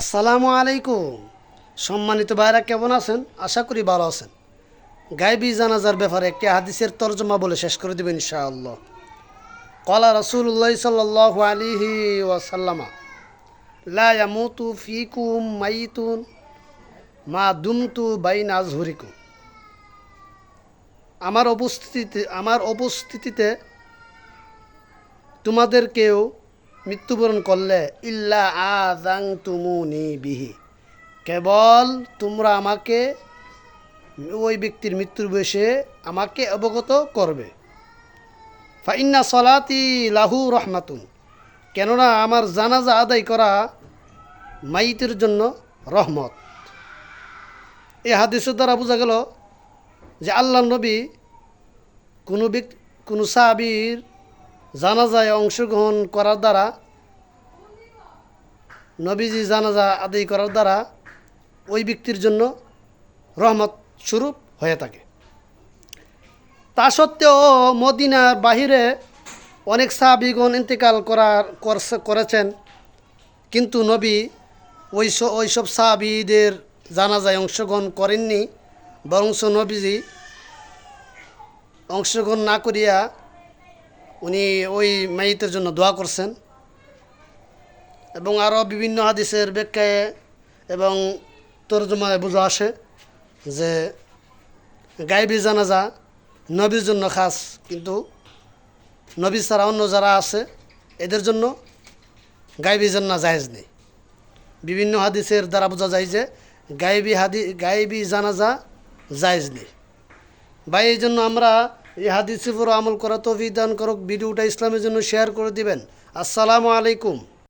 আসসালামু আলাইকুম। সম্মানিত ভাইরা, কেমন আছেন? আশা করি ভালো আছেন। গাইবি জানাজার ব্যাপারে একটি হাদিসের তর্জমা বলে শেষ করে দেবেন ইনশাআল্লাহ। কলা রসুল্লাহ সাল্লাহ আলিহি ওয়াসাল্লামা, লা ইয়ামুতু ফিকুম মাইতুন মা দুমতু বাইন আজহুরিকুম। আমার উপস্থিতিতে আমার উপস্থিতিতে তোমাদের কেউ মৃত্যুবরণ করলে, ইল্লা আদাং তুমুনি বিহি। কেবল তোমরা আমাকে, ওই ব্যক্তির মৃত্যুর বয়সে আমাকে অবগত করবে। ফাইন্না সলাতি লাহু রহমাতুন। কেননা আমার জানাজা আদায় করা মাইতের জন্য রহমত। এ হাদিসের দ্বারা বোঝা গেল যে আল্লাহ নবী কোনো ব্যক্তি, কোনো সাহাবির জানাজায় অংশগ্রহণ করার দ্বারা, নবীজি জানাজা আদায় করার দ্বারা ওই ব্যক্তির জন্য রহমত স্বরূপ হয়ে থাকে। তা সত্ত্বেও মদিনার বাহিরে অনেক সাহাবিগণ ইন্তেকাল করার, করছে- করেছেন। কিন্তু নবী ওই ওই সব সাহাবিদের জানাজায় অংশগ্রহণ করেননি। বরংস নবীজি অংশগ্রহণ না করিয়া উনি ওই মাইতের জন্য দোয়া করছেন। এবং আরও বিভিন্ন হাদিসের ব্যাখ্যায় এবং তর্জমায় বোঝা আসে যে গাইবি জানাজা নবীর জন্য খাস, কিন্তু নবী ছাড়া অন্য যারা আছে, এদের জন্য গাইবি জান্না জায়েজ নেই। বিভিন্ন হাদিসের দ্বারা বোঝা যায় যে গাইবি হাদি গাইবি জানাজা জায়েজ নেই। বা এই জন্য আমরা এই হাদিসের উপর আমল করা তো বিধান করক, ভিডিওটা ইসলামের জন্য শেয়ার করে দিবেন। আসসালামু আলাইকুম।